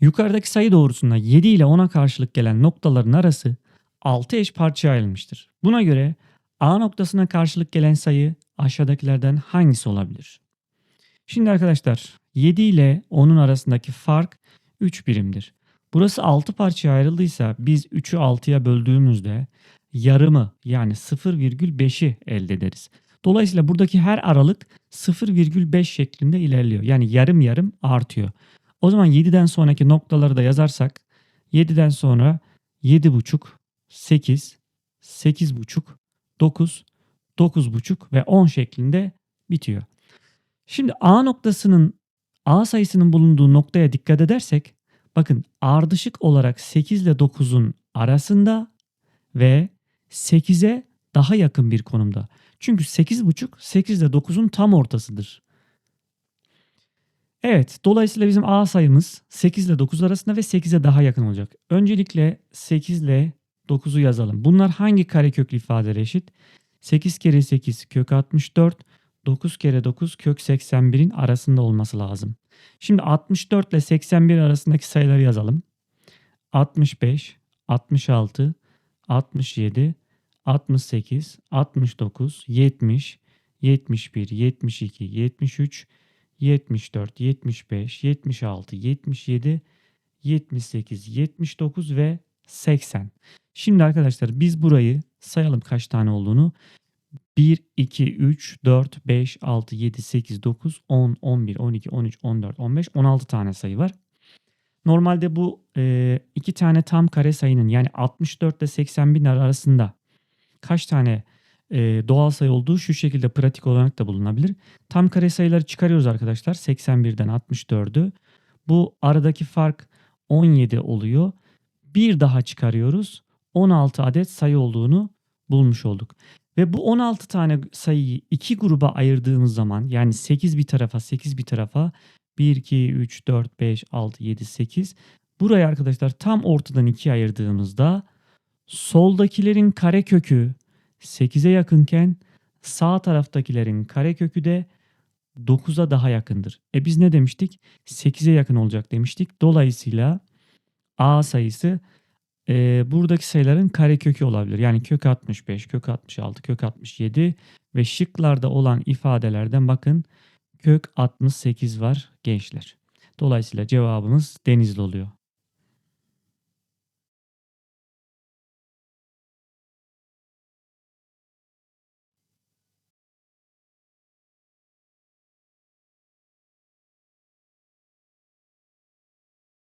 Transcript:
Yukarıdaki sayı doğrusunda 7 ile 10'a karşılık gelen noktaların arası 6 eş parçaya ayrılmıştır. Buna göre A noktasına karşılık gelen sayı aşağıdakilerden hangisi olabilir? Şimdi arkadaşlar 7 ile 10'un arasındaki fark 3 birimdir. Burası 6 parçaya ayrıldıysa biz 3'ü 6'ya böldüğümüzde yarımı yani 0,5'i elde ederiz. Dolayısıyla buradaki her aralık 0,5 şeklinde ilerliyor. Yani yarım yarım artıyor. O zaman 7'den sonraki noktaları da yazarsak 7'den sonra 7,5, 8, 8,5, 9, 9,5 ve 10 şeklinde bitiyor. Şimdi A noktasının A sayısının bulunduğu noktaya dikkat edersek bakın ardışık olarak 8 ile 9'un arasında ve 8'e daha yakın bir konumda. Çünkü 8,5 8 ile 9'un tam ortasıdır. Evet, dolayısıyla bizim A sayımız 8 ile 9 arasında ve 8'e daha yakın olacak. Öncelikle 8 ile 9'u yazalım. Bunlar hangi kareköklü ifadelere eşit? 8 kere 8 kök 64, 9 kere 9 kök 81'in arasında olması lazım. Şimdi 64 ile 81 arasındaki sayıları yazalım. 65, 66, 67, 68, 69, 70, 71, 72, 73, 74, 75, 76, 77, 78, 79 ve 80. Şimdi arkadaşlar biz burayı sayalım kaç tane olduğunu. 1, 2, 3, 4, 5, 6, 7, 8, 9, 10, 11, 12, 13, 14, 15, 16 tane sayı var. Normalde bu e, iki tane tam kare sayının yani 64 ile 81 arasında kaç tane e, doğal sayı olduğu şu şekilde pratik olarak da bulunabilir. Tam kare sayıları çıkarıyoruz arkadaşlar. 81'den 64'ü. Bu aradaki fark 17 oluyor. Bir daha çıkarıyoruz. 16 adet sayı olduğunu bulmuş olduk. Ve bu 16 tane sayıyı iki gruba ayırdığımız zaman yani 8 bir tarafa 8 bir tarafa 1, 2, 3, 4, 5, 6, 7, 8 burayı arkadaşlar tam ortadan ikiye ayırdığımızda soldakilerin karekökü 8'e yakınken sağ taraftakilerin karekökü de 9'a daha yakındır. E biz ne demiştik? 8'e yakın olacak demiştik. Dolayısıyla A sayısı e, buradaki sayıların karekökü olabilir. Yani kök 65, kök 66, kök 67 ve şıklarda olan ifadelerden bakın kök 68 var gençler. Dolayısıyla cevabımız Denizli oluyor.